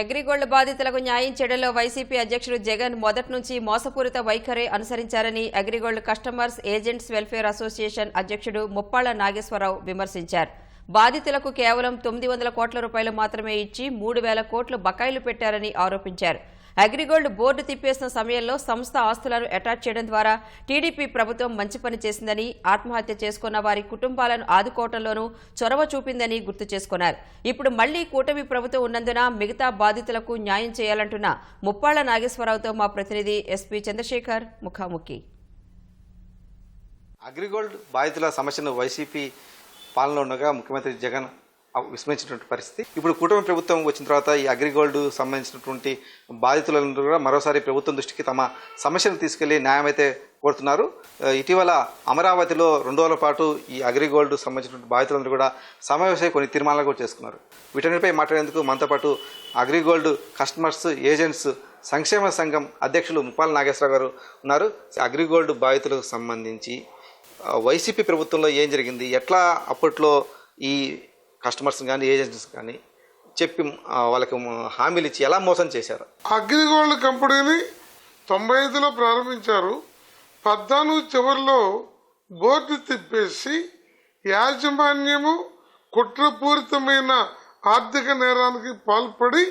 అగ్రిగోల్డ్ బాధితులకు న్యాయం చేయడంలో వైసీపీ అధ్యక్షుడు జగన్ మొదటి నుంచి మోసపూరిత వైఖరి అనుసరించారని Agrigold customers agents welfare association అధ్యక్షుడు ముప్పాళ్ళ నాగేశ్వరరావు విమర్శించారు. బాధితులకు కేవలం తొమ్మిది వందల కోట్ల రూపాయలు మాత్రమే ఇచ్చి మూడు వేల కోట్లు బకాయిలు పెట్టారని ఆరోపించారు. అగ్రిగోల్డ్ బోర్డు తిప్పేసిన సమయంలో సంస్థ ఆస్తులను అటాచ్ చేయడం ద్వారా టీడీపీ ప్రభుత్వం మంచి పని చేసిందని ఆత్మహత్య చేసుకున్న వారి కుటుంబాలను ఆదుకోవడంలోనూ చొరవ చూపిందని గుర్తు చేసుకున్నారు. ఇప్పుడు మళ్ళీ కూటమి ప్రభుత్వం ఉన్నందున మిగతా బాధితులకు న్యాయం చేయాలంటున్న ముప్పాళ్ళ నాగేశ్వరరావుతో మా ప్రతినిధి ఎస్పీ చంద్రశేఖర్ ముఖాముఖి. అగ్రిగోల్డ్ బాధితుల సమస్యను వైసీపీ పాలనలో ఉండగా ముఖ్యమంత్రి జగన్ విస్మరించినటువంటి పరిస్థితి. ఇప్పుడు కూటమి ప్రభుత్వం వచ్చిన తర్వాత ఈ అగ్రిగోల్డ్ సంబంధించినటువంటి బాధితులందరూ కూడా మరోసారి ప్రభుత్వం దృష్టికి తమ సమస్యను తీసుకెళ్ళి న్యాయం అయితే కోరుతున్నారు ఇటీవల అమరావతిలో రెండు రోజుల పాటు ఈ అగ్రిగోల్డ్ సంబంధించినటువంటి బాధితులందరూ కూడా సమావేశం కొన్ని తీర్మానాలు కూడా చేసుకున్నారు. వీటన్నిటిపై మాట్లాడేందుకు మనతో పాటు అగ్రిగోల్డ్ కస్టమర్స్ ఏజెంట్స్ సంక్షేమ సంఘం అధ్యక్షులు ముప్పాల నాగేశ్వరరావు గారు ఉన్నారు. అగ్రిగోల్డ్ బాధితులకు సంబంధించి వైసీపీ ప్రభుత్వంలో ఏం జరిగింది ఎట్లా అప్పట్లో ఈ కస్టమర్స్ కానీ ఏజెంట్స్ కానీ చెప్పి వాళ్ళకి హామీలు ఇచ్చి ఎలా మోసం చేశారు? అగ్రిగోల్డ్ కంపెనీని తొంభై ఐదులో ప్రారంభించారు. పద్నాలుగు చివరిలో బోర్డు తిప్పేసి యాజమాన్యము కుట్రపూరితమైన ఆర్థిక నేరానికి పాల్పడి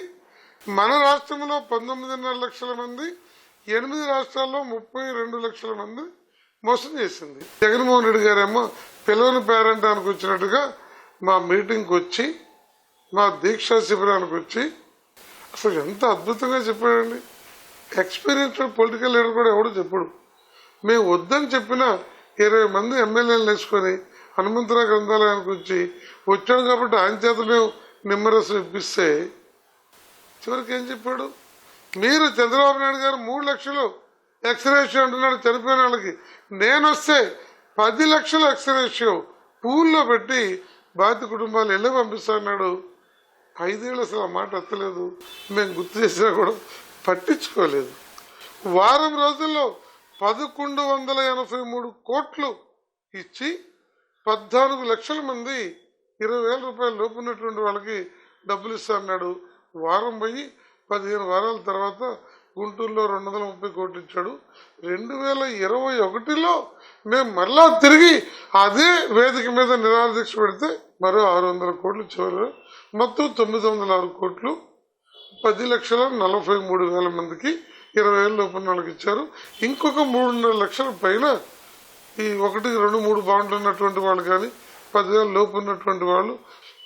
మన రాష్ట్రంలో పంతొమ్మిదిన్నర లక్షల మంది ఎనిమిది రాష్ట్రాల్లో ముప్పై రెండు లక్షల మంది మోసం చేసింది. జగన్మోహన్ రెడ్డి గారేమో పిల్లల పేరంటానికి వచ్చినట్టుగా మా మీటింగ్కి వచ్చి మా దీక్షా శిబిరానికి వచ్చి అసలు ఎంత అద్భుతంగా చెప్పాడండి. ఎక్స్పీరియన్స్డ్ పొలిటికల్ లీడర్ కూడా ఎవడు చెప్పడు. మేము వద్దని చెప్పిన ఇరవై మంది ఎమ్మెల్యేలు వేసుకొని హనుమంతరావు గ్రంథాలయానికి వచ్చి వచ్చాం కాబట్టి ఆయన చేత మేము నిమ్మరసం ఇప్పిస్తే చివరికి ఏం చెప్పాడు? మీరు చంద్రబాబు నాయుడు గారు మూడు లక్షలు ఎక్స్రేషియో అంటున్నాడు చనిపోయిన వాళ్ళకి. నేను వస్తే పది లక్షల ఎక్స్రేషియో పూల్లో పెట్టి బాధిత కుటుంబాలు ఇళ్ళ పంపిస్తాడు ఐదేళ్ళు అసలు ఆ మాట ఎత్తలేదు మేము గుర్తు చేసినా కూడా పట్టించుకోలేదు. వారం రోజుల్లో పదకొండు వందల ఎనభై మూడు కోట్లు ఇచ్చి పద్నాలుగు లక్షల మంది ఇరవై వేల రూపాయలు లోపు ఉన్నటువంటి వాళ్ళకి డబ్బులు ఇస్తా అన్నాడు. వారం పోయి పదిహేను వారాల తర్వాత గుంటూరులో రెండు వందల ముప్పై కోట్లు ఇచ్చాడు రెండు వేల ఇరవై ఒకటిలో మేము మరలా తిరిగి అదే వేదిక మీద నిరాదీక్ష పెడితే మరో ఆరు వందల కోట్లు చివరి మొత్తం తొమ్మిది వందల ఆరు కోట్లు. పది లక్షల నలభై మూడు వేల మందికి ఇరవై వేల లోపల వాళ్ళకి ఇచ్చారు ఇంకొక మూడున్నర లక్షల పైన ఈ ఒకటి రెండు మూడు బాండ్లు ఉన్నటువంటి వాళ్ళు కానీ పదివేల లోపు ఉన్నటువంటి వాళ్ళు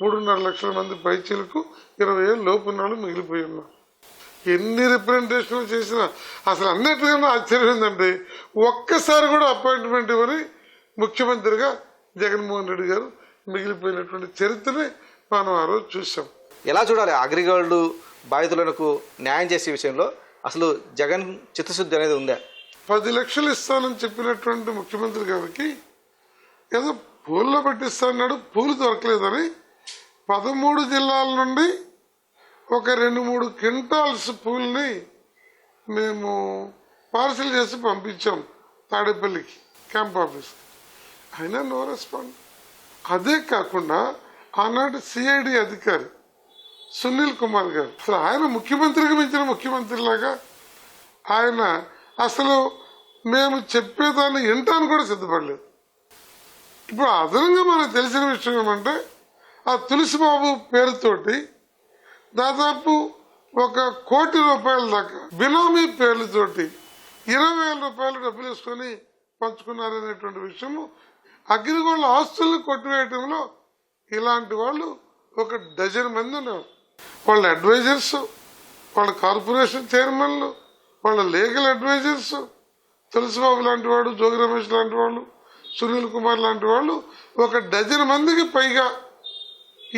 మూడున్నర లక్షల మంది పైచీలకు ఇరవై ఏళ్ళ లోపు ఉన్న వాళ్ళు మిగిలిపోయి ఉన్నారు. ఎన్ని రిప్రజెంటేషన్లు చేసినా అసలు అన్నిటికన్నా ఆశ్చర్యం ఏంటంటే ఒక్కసారి కూడా అపాయింట్మెంట్ ఇవ్వని ముఖ్యమంత్రిగా జగన్మోహన్ రెడ్డి గారు మిగిలిపోయినటువంటి చరిత్రని మనం ఆ రోజు చూసాం ఎలా చూడాలి? అగ్రిగోల్డ్ బాధితులకు న్యాయం చేసే విషయంలో అసలు జగన్ చిత్తశుద్ధి అనేది ఉందా? పది లక్షలు ఇస్తానని చెప్పినటువంటి ముఖ్యమంత్రి గారికి ఏదో పూల్లో పెట్టిస్తాన్నాడు పూలు దొరకలేదని పదమూడు జిల్లాల నుండి ఒక రెండు మూడు క్వింటాల్స్ పూల్ని మేము పార్సిల్ చేసి పంపించాం తాడేపల్లికి క్యాంప్ ఆఫీస్ అయినా నో రెస్పాండ్. అదే కాకుండా ఆనాటి సిఐడి అధికారి సునీల్ కుమార్ గారు అసలు ఆయన ముఖ్యమంత్రికి మించిన ముఖ్యమంత్రిలాగా ఆయన అసలు మేము చెప్పేదాన్ని వినటానికి కూడా సిద్ధపడలేదు. ఇప్పుడు అదనంగా మనకు తెలిసిన విషయం ఏమంటే ఆ తులసిబాబు పేరుతోటి దాదాపు ఒక కోటి రూపాయల దాకా. బినామీ పేర్లతోటి ఇరవై వేల రూపాయలు డబ్బులు వేసుకొని పంచుకున్నారనేటువంటి విషయము అగ్నిగోళ్ళ ఆస్తులను కొట్టివేయటంలో ఇలాంటి వాళ్ళు ఒక డజన్ మంది ఉన్నారు. వాళ్ళ అడ్వైజర్స్ వాళ్ళ కార్పొరేషన్ చైర్మన్లు వాళ్ళ లీగల్ అడ్వైజర్స్ తులసిబాబు లాంటి వాడు జోగి రమేష్ లాంటి వాళ్ళు సునీల్ కుమార్ లాంటి వాళ్ళు ఒక డజన్ మందికి పైగా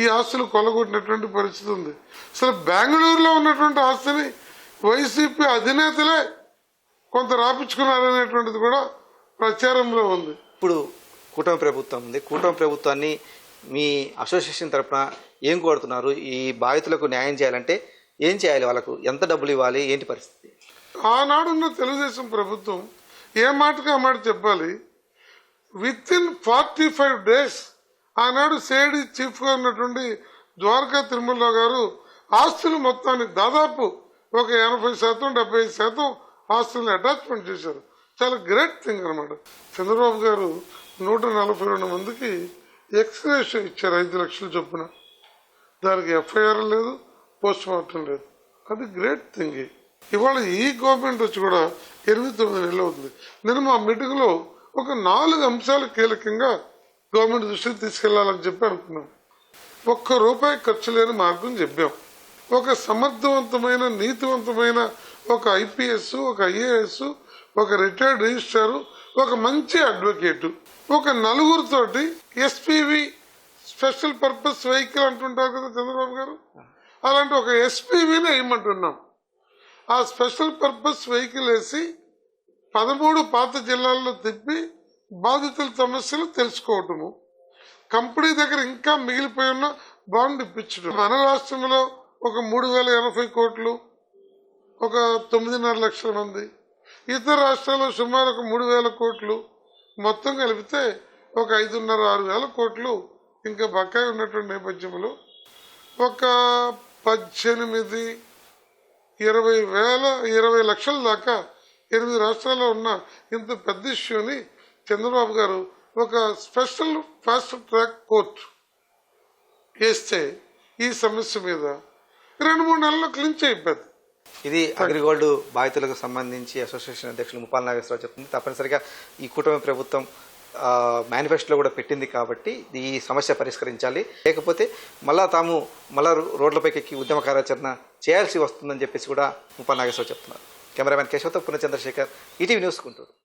ఈ ఆస్తులు కొలగొట్టినటువంటి పరిస్థితి ఉంది. అసలు బెంగళూరులో ఉన్నటువంటి ఆస్తిని వైసీపీ అధినేతలే కొంత రాపించుకున్నారనేటువంటిది కూడా ప్రచారంలో ఉంది. ఇప్పుడు కూటమి ప్రభుత్వం ఉంది. కూటమి ప్రభుత్వాన్ని మీ అసోసియేషన్ తరపున ఏం కోరుతున్నారు? ఈ బాధితులకు న్యాయం చేయాలంటే ఏం చేయాలి? వాళ్ళకు ఎంత డబ్బులు ఇవ్వాలి? ఏంటి పరిస్థితి? ఆనాడున్న తెలుగుదేశం ప్రభుత్వం ఏ మాటకు ఆ మాట చెప్పాలి? With in forty five days ఆనాడు సేడి చీఫ్గా ఉన్నటువంటి ద్వారకా తిరుమలరావు గారు ఆస్తులు మొత్తాన్ని దాదాపు ఒక ఎనభై శాతం డెబ్బై ఐదు శాతం ఆస్తుల్ని అటాచ్మెంట్ చేశారు. చాలా గ్రేట్ థింగ్ అనమాట చంద్రబాబు గారు నూట నలభై రెండు మందికి ఎక్స్గ్రేషన్ ఇచ్చారు ఐదు లక్షల చొప్పున. దానికి ఎఫ్ఐఆర్ లేదు పోస్ట్ మార్టం లేదు. అది గ్రేట్ థింగ్. ఇవాళ ఈ గవర్నమెంట్ వచ్చి కూడా ఎనిమిది తొమ్మిది నెలలు అవుతుంది. నేను మా మీటింగ్లో ఒక నాలుగు అంశాలు కీలకంగా గవర్నమెంట్ దృష్టికి తీసుకెళ్ళాలని చెప్పి అనుకున్నాం ఒక్క రూపాయి ఖర్చు లేని మార్గం చెప్పాం. ఒక సమర్థవంతమైన నీతివంతమైన ఒక ఐపీఎస్ ఒక ఐఏఎస్ ఒక రిటైర్డ్ రిజిస్ట్రార్ ఒక మంచి అడ్వకేట్ ఒక నలుగురితోటి ఎస్పీవి స్పెషల్ పర్పస్ వెహికల్ అంటుంటారు కదా చంద్రబాబు గారు? అలాంటి ఒక ఎస్పీవీని వేయమంటున్నాం ఆ స్పెషల్ పర్పస్ వెహికల్ వేసి పదమూడు పాత జిల్లాల్లో తిప్పి బాధితుల సమస్యలు తెలుసుకోవటము. కంపెనీ దగ్గర ఇంకా మిగిలిపోయి ఉన్న బాండ్ ఇప్పించడం మన రాష్ట్రంలో ఒక మూడు వేల ఎనభై కోట్లు ఒక తొమ్మిదిన్నర లక్షల మంది. ఇతర రాష్ట్రాల్లో సుమారు ఒక మూడు వేల కోట్లు మొత్తం కలిపితే ఒక ఐదున్నర ఆరు వేల కోట్లు ఇంకా బకాయి ఉన్నటువంటి నేపథ్యంలో ఒక పద్దెనిమిది ఇరవై వేల ఇరవై లక్షల దాకా ఎనిమిది రాష్ట్రాల్లో ఉన్న ఇంత పెద్ద ఇష్యూని చంద్రబాబు గారు ఒక స్పెషల్ ఫాస్ట్ ట్రాక్ కోర్టు వేస్తే ఈ సమస్య మీద రెండు మూడు నెలల్లో క్లించ్ అయిపోద్ది ఇది అగ్రిగోల్డ్ బాధితులకు సంబంధించి అసోసియేషన్ అధ్యక్షులు ముప్పాల నాగేశ్వరరావు చెప్తుంది. తప్పనిసరిగా ఈ కూటమి ప్రభుత్వం మేనిఫెస్టోలో కూడా పెట్టింది కాబట్టి ఈ సమస్య పరిష్కరించాలి. లేకపోతే మళ్ళా తాము మళ్ళా రో- రోడ్లపైకి ఎక్కి ఉద్యమ కార్యాచరణ చేయాల్సి వస్తుందని చెప్పేసి కూడా ముప్పాల నాగేశ్వరరావు చెప్తున్నారు. కెమెరామెన్ కేశవతో పునచంద్రశేఖర్ ఈటీవీ న్యూస్ గుంటూరు.